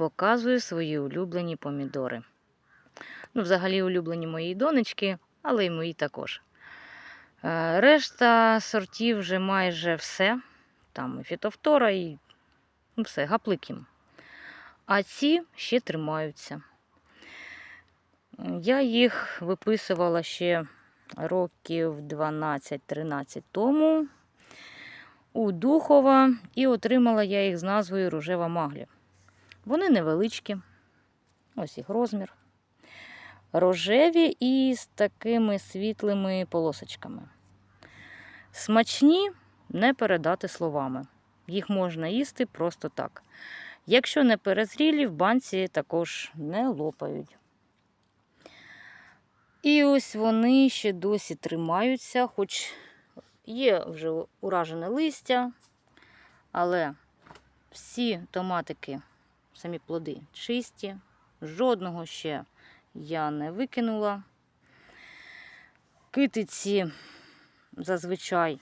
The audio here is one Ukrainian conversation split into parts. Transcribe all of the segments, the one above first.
показую свої улюблені помідори. Ну, взагалі, улюблені моєї донечки, але й мої також. Е, Решта сортів вже майже все. Там і фітофтора, і ну, все, гапликим. А ці ще тримаються. Я їх виписувала ще років 12-13 тому у Духова і отримала я їх з назвою Рожева Маглі. Вони невеличкі, ось їх розмір. Рожеві і з такими світлими полосочками. Смачні не передати словами. Їх можна їсти просто так. Якщо не перезрілі, в банці також не лопають. І ось вони ще досі тримаються, хоч є вже уражене листя, але всі томатики, самі плоди чисті, жодного ще я не викинула. Китиці зазвичай,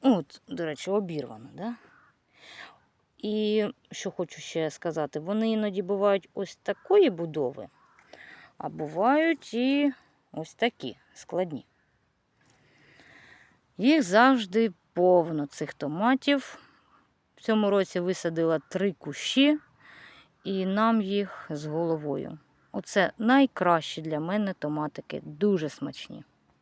от, до речі, обірвано, да? І що хочу ще сказати, вони іноді бувають ось такої будови, а бувають і ось такі складні. Їх завжди повно цих томатів. В цьому році висадила три кущі, і нам їх з головою. Оце найкращі для мене томатики, дуже смачні.